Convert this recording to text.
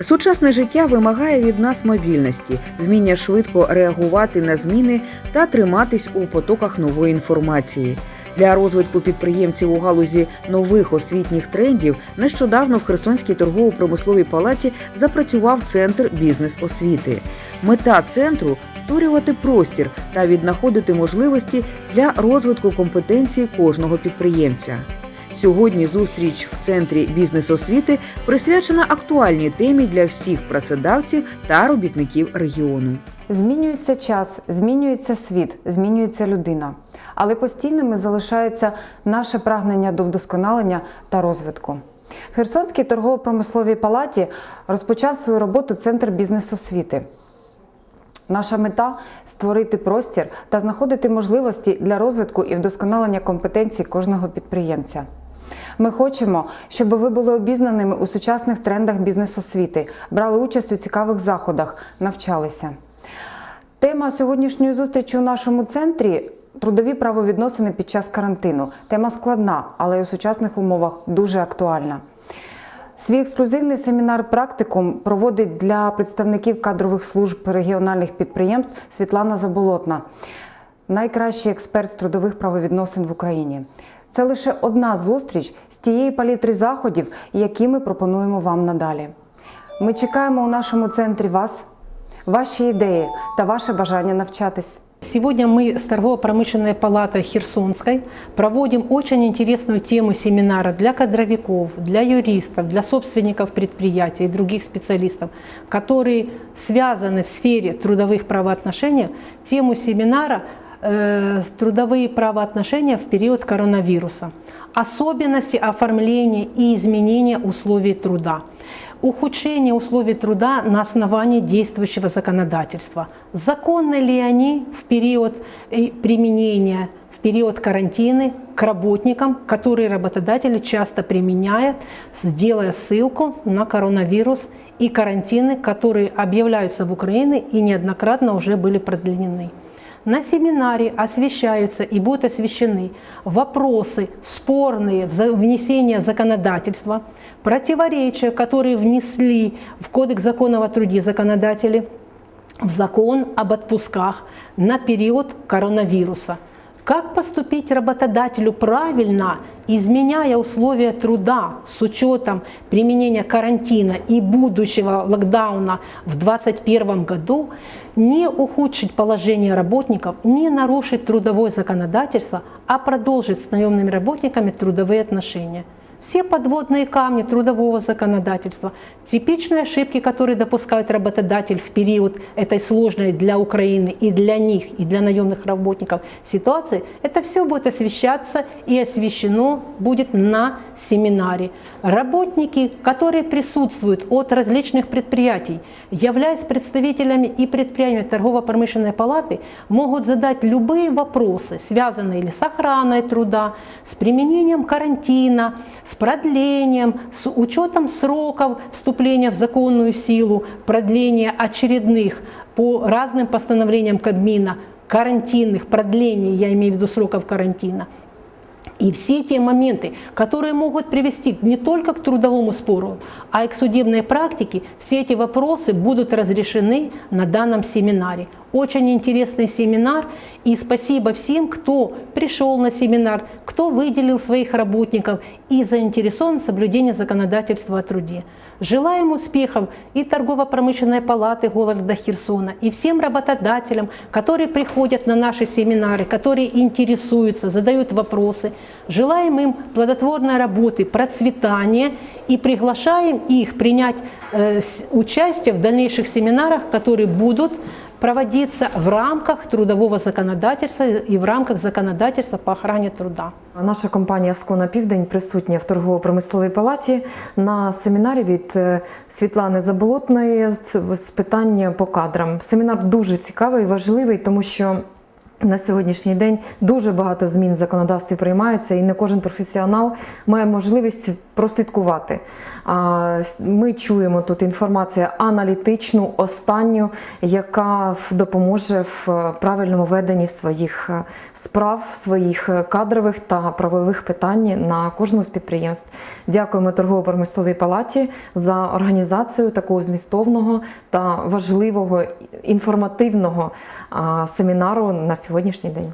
Сучасне життя вимагає від нас мобільності, вміння швидко реагувати на зміни та триматись у потоках нової інформації. Для розвитку підприємців у галузі нових освітніх трендів нещодавно в Херсонській торгово-промисловій палаці запрацював центр бізнес-освіти. Мета центру створювати простір та віднаходити можливості для розвитку компетенцій кожного підприємця. Сьогодні зустріч в центрі бізнес-освіти присвячена актуальній темі для всіх працедавців та робітників регіону. Змінюється час, змінюється світ, змінюється людина. Але постійними залишається наше прагнення до вдосконалення та розвитку. В Херсонській торгово-промисловій палаті розпочав свою роботу Центр бізнес-освіти. Наша мета створити простір та знаходити можливості для розвитку і вдосконалення компетенцій кожного підприємця. Ми хочемо, щоб ви були обізнаними у сучасних трендах бізнес-освіти, брали участь у цікавих заходах, навчалися. Тема сьогоднішньої зустрічі у нашому центрі трудові правовідносини під час карантину. Тема складна, але й у сучасних умовах дуже актуальна. Свій ексклюзивний семінар практикум проводить для представників кадрових служб регіональних підприємств Світлана Заболотна, найкращий експерт з трудових правовідносин в Україні. Це лише одна зустріч з тієї палітри заходів, які ми пропонуємо вам надалі. Ми чекаємо у нашому центрі вас, ваші ідеї та ваше бажання навчатись. Сегодня мы с торгово-промышленной палатой Херсонской проводим очень интересную тему семинара для кадровиков, для юристов, для собственников предприятий и других специалистов, которые связаны в сфере трудовых правоотношений. Тему семинара э, «Трудовые правоотношения в период коронавируса. Особенности оформления и изменения условий труда» ухудшение условий труда на основании действующего законодательства. Законны ли они в период э, применения, в период карантина к работникам, которые работодатели часто применяют, сделая ссылку на коронавирус и карантины, которые объявляются в Украине и неоднократно уже были продлены. На семинаре освещаются и будут освещены вопросы спорные внесения законодательства, противоречия, которые внесли в Кодекс законов о труде законодатели, в закон об отпусках на период коронавируса. Как поступить работодателю правильно, изменяя условия труда с учетом применения карантина и будущего локдауна в 2021 году, не ухудшить положение работников, не нарушить трудовое законодательство, а продолжить с наемными работниками трудовые отношения. Все подводные камни трудового законодательства, типичные ошибки, которые допускают работодатель в период этой сложной для Украины и для них, и для наемных работников ситуации, это все будет освещаться и освещено будет на семинаре. Работники, которые присутствуют от различных предприятий, являясь представителями и предприятиями торгово-промышленной палаты, могут задать любые вопросы, связанные или с охраной труда, с применением карантина, с продлением, с учетом сроков вступления в законную силу, продления очередных по разным постановлениям Кабмина, карантинных, продлений, я имею в виду сроков карантина. И все те моменты, которые могут привести не только к трудовому спору, а и к судебной практике, все эти вопросы будут разрешены на данном семинаре. Очень интересный семинар, и спасибо всем, кто пришел на семинар, кто выделил своих работников и заинтересован в соблюдении законодательства о труде. Желаем успехов и торгово-промышленной палаты города Херсона, и всем работодателям, которые приходят на наши семинары, которые интересуются, задают вопросы. Желаем им плодотворной работы, процветания и приглашаем их принять э, участие в дальнейших семинарах, которые будут проводиться в рамках трудового законодательства и в рамках законодательства по охране труда. Наша компанія Скона Південь присутня в торгово-промисловій палаті на семінарі від е, Світлани Заболотної з питання по кадрам. Семінар дуже цікавий важливий, тому що на сьогоднішній день дуже багато змін в законодавстві приймаються, і не кожен професіонал має можливість прослідкувати. Ми чуємо тут інформацію аналітичну, останню, яка допоможе в е, правильному веденні своїх е, справ, своїх е, кадрових та правових питань на кожному з підприємств. Дякуємо торгово-промисловій палаті за організацію такого змістовного та важливого інформативного семінару на сьогоднішній день.